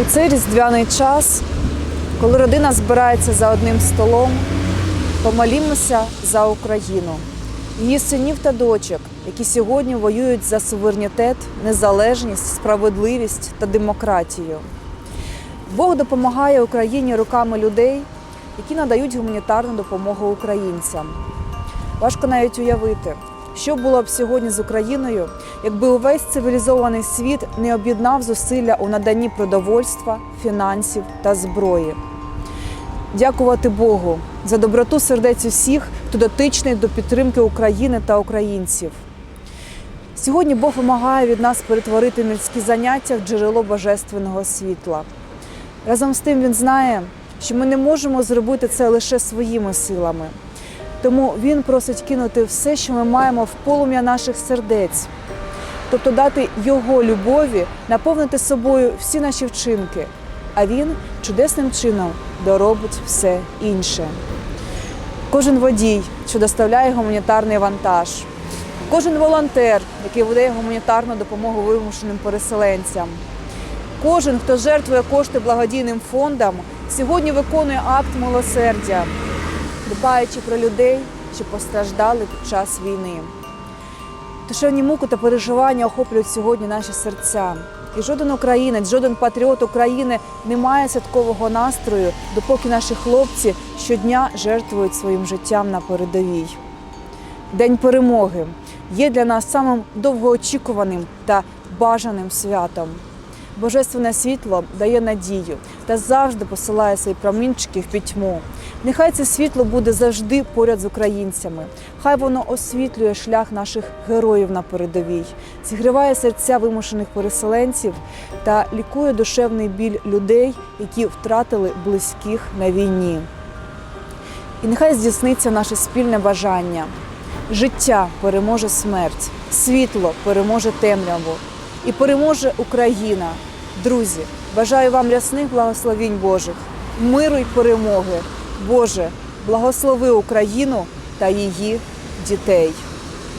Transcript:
У цей різдвяний час, коли родина збирається за одним столом, помолімося за Україну, її синів та дочок, які сьогодні воюють за суверенітет, незалежність, справедливість та демократію. Бог допомагає Україні руками людей, які надають гуманітарну допомогу українцям. Важко навіть уявити, що було б сьогодні з Україною, якби увесь цивілізований світ не об'єднав зусилля у наданні продовольства, фінансів та зброї. Дякувати Богу за доброту сердець усіх, хто дотичний до підтримки України та українців. Сьогодні Бог вимагає від нас перетворити людські заняття в джерело божественного світла. Разом з тим він знає, що ми не можемо зробити це лише своїми силами. Тому він просить кинути все, що ми маємо в полум'я наших сердець, тобто дати його любові, наповнити собою всі наші вчинки, а він чудесним чином доробить все інше. Кожен водій, що доставляє гуманітарний вантаж, кожен волонтер, який видає гуманітарну допомогу вимушеним переселенцям, кожен, хто жертвує кошти благодійним фондам, сьогодні виконує акт милосердя, дбаючи про людей, що постраждали під час війни. Душевні муки та переживання охоплюють сьогодні наші серця. І жоден українець, жоден патріот України не має святкового настрою, допоки наші хлопці щодня жертвують своїм життям на передовій. День перемоги є для нас самим довгоочікуваним та бажаним святом. Божественне світло дає надію та завжди посилає свої промінчики в пітьму. Нехай це світло буде завжди поряд з українцями. Хай воно освітлює шлях наших героїв на передовій, зігріває серця вимушених переселенців та лікує душевний біль людей, які втратили близьких на війні. І нехай здійсниться наше спільне бажання. Життя переможе смерть, світло переможе темряву і переможе Україна. Друзі, бажаю вам рясних благословінь Божих, миру й перемоги. Боже, благослови Україну та її дітей.